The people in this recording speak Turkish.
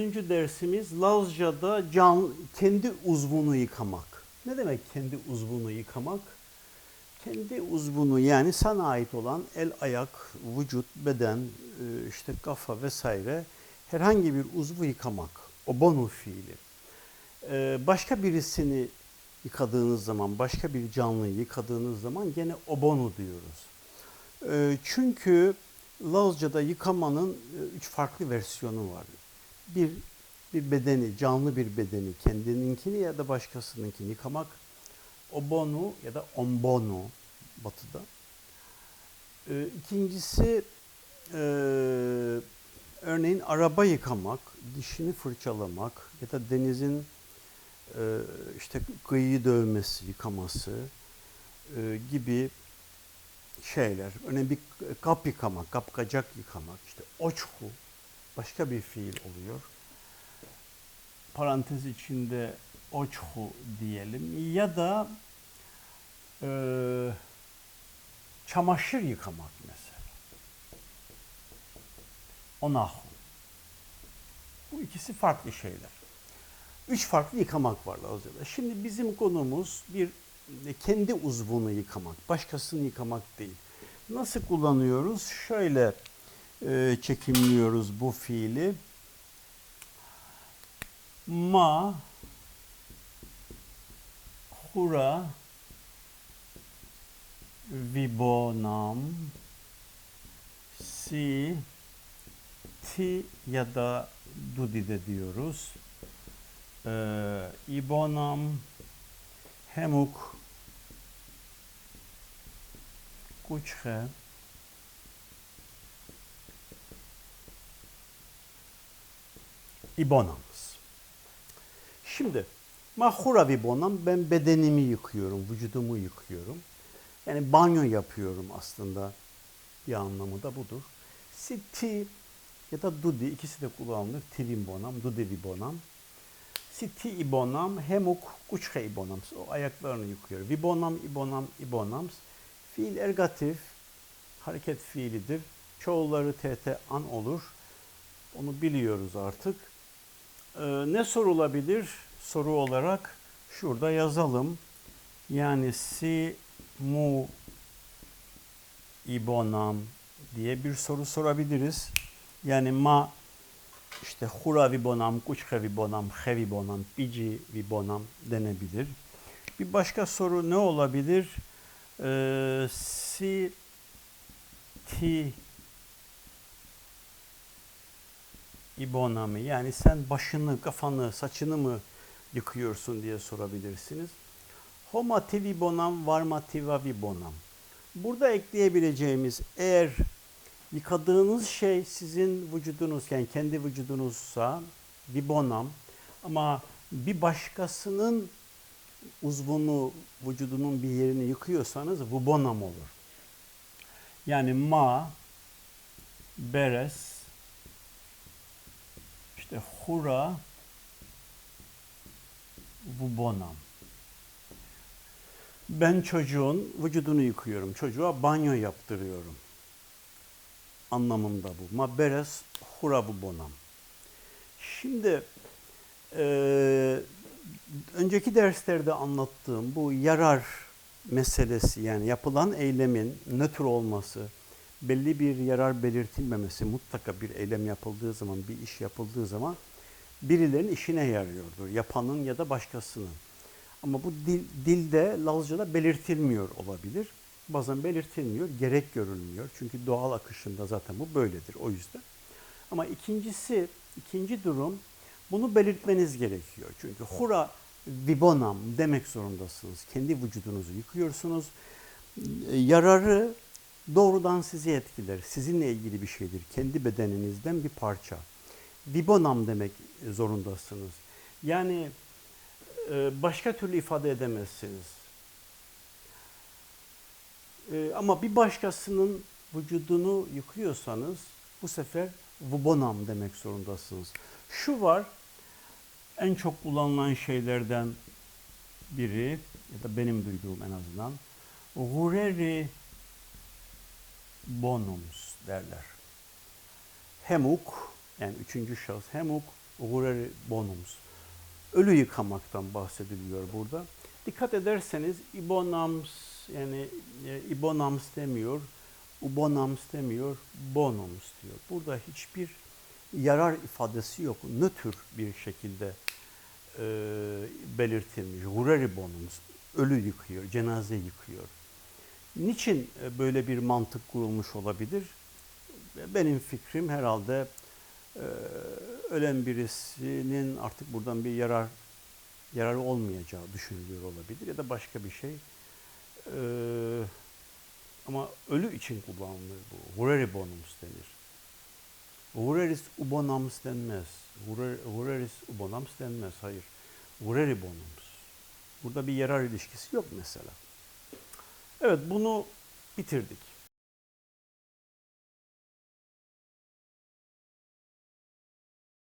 Dördüncü dersimiz Lazca'da can, kendi uzvunu yıkamak. Ne demek kendi uzvunu yıkamak? Kendi uzvunu yani sana ait olan el, ayak, vücut, beden, e, işte kafa vesaire herhangi bir uzvu yıkamak. O bonu fiili. E, Başka birisini yıkadığınız zaman, başka bir canlıyı yıkadığınız zaman gene obonu diyoruz. E, Çünkü Lazca'da yıkamanın üç farklı versiyonu var. Bir, bir bedeni, canlı bir bedeni, kendininkini ya da başkasınınkini yıkamak. Obonu ya da ombono batıda. E, İkincisi e, örneğin araba yıkamak, dişini fırçalamak ya da denizin e, işte kıyıyı dövmesi, yıkaması e, gibi şeyler. Örneğin bir kap yıkamak, kapkacak yıkamak, işte oçhu başka bir fiil oluyor. Parantez içinde oçhu diyelim ya da e, çamaşır yıkamak mesela. Onahu. Bu ikisi farklı şeyler. Üç farklı yıkamak var Lazca'da. Şimdi bizim konumuz bir e, kendi uzvunu yıkamak, başkasını yıkamak değil. Nasıl kullanıyoruz? Şöyle e, çekimliyoruz bu fiili. Ma, hura, vibonam, si, ti ya da dudi de diyoruz. Ee, ibonam, hemuk, kuçhe, ibonamız. Şimdi mahura vibonam ben bedenimi yıkıyorum, vücudumu yıkıyorum. Yani banyo yapıyorum aslında bir anlamı da budur. Siti ya da dudi ikisi de kullanılır. Tivimbonam, dudi vibonam. Siti ibonam, hemuk kuçhe ibonam. O ayaklarını yıkıyor. Vibonam, ibonam, ibonams. Fiil ergatif, hareket fiilidir. Çoğulları tt an olur. Onu biliyoruz artık. Ee, ne sorulabilir? Soru olarak şurada yazalım. Yani si, mu, ibonam diye bir soru sorabiliriz. Yani ma işte hura vibonam, kuçhe vibonam, he vibonam, pici vibonam denebilir. Bir başka soru ne olabilir? Ee, si, ti, ibonamı yani sen başını, kafanı, saçını mı yıkıyorsun diye sorabilirsiniz. Homa tivibonam, varma tiva vibonam. Burada ekleyebileceğimiz eğer yıkadığınız şey sizin vücudunuz yani kendi vücudunuzsa vibonam ama bir başkasının uzvunu, vücudunun bir yerini yıkıyorsanız vubonam olur. Yani ma, beres, işte hura, vubonam. Ben çocuğun vücudunu yıkıyorum. Çocuğa banyo yaptırıyorum. Anlamında bu. Ma beres hura vubonam. Şimdi eee önceki derslerde anlattığım bu yarar meselesi yani yapılan eylemin nötr olması, belli bir yarar belirtilmemesi mutlaka bir eylem yapıldığı zaman, bir iş yapıldığı zaman birilerinin işine yarıyordur. Yapanın ya da başkasının. Ama bu dil, dilde Lazca'da belirtilmiyor olabilir. Bazen belirtilmiyor, gerek görülmüyor. Çünkü doğal akışında zaten bu böyledir o yüzden. Ama ikincisi, ikinci durum bunu belirtmeniz gerekiyor. Çünkü hura vibonam demek zorundasınız. Kendi vücudunuzu yıkıyorsunuz. Yararı doğrudan sizi etkiler. Sizinle ilgili bir şeydir. Kendi bedeninizden bir parça. Vibonam demek zorundasınız. Yani e, başka türlü ifade edemezsiniz. E, Ama bir başkasının vücudunu yıkıyorsanız bu sefer vubonam demek zorundasınız. Şu var, en çok kullanılan şeylerden biri ya da benim duyduğum en azından gureri bonums derler. Hemuk yani üçüncü şahıs hemuk Hureri bonums. Ölü yıkamaktan bahsediliyor burada. Dikkat ederseniz ibonams yani e, ibonams demiyor, ubonams demiyor, bonums diyor. Burada hiçbir yarar ifadesi yok. Nötr bir şekilde e, belirtilmiş. Hureri bonums. Ölü yıkıyor, cenaze yıkıyor. Niçin e, böyle bir mantık kurulmuş olabilir? Benim fikrim herhalde e, ölen birisinin artık buradan bir yarar yararı olmayacağı düşünülüyor olabilir ya da başka bir şey. E, ama ölü için kullanılır bu. Hureri bonums denir. Hureris ubonams denmez. Hurer- Hureris ubonams denmez. Hayır. Hureri bonums. Burada bir yarar ilişkisi yok mesela. Evet bunu bitirdik.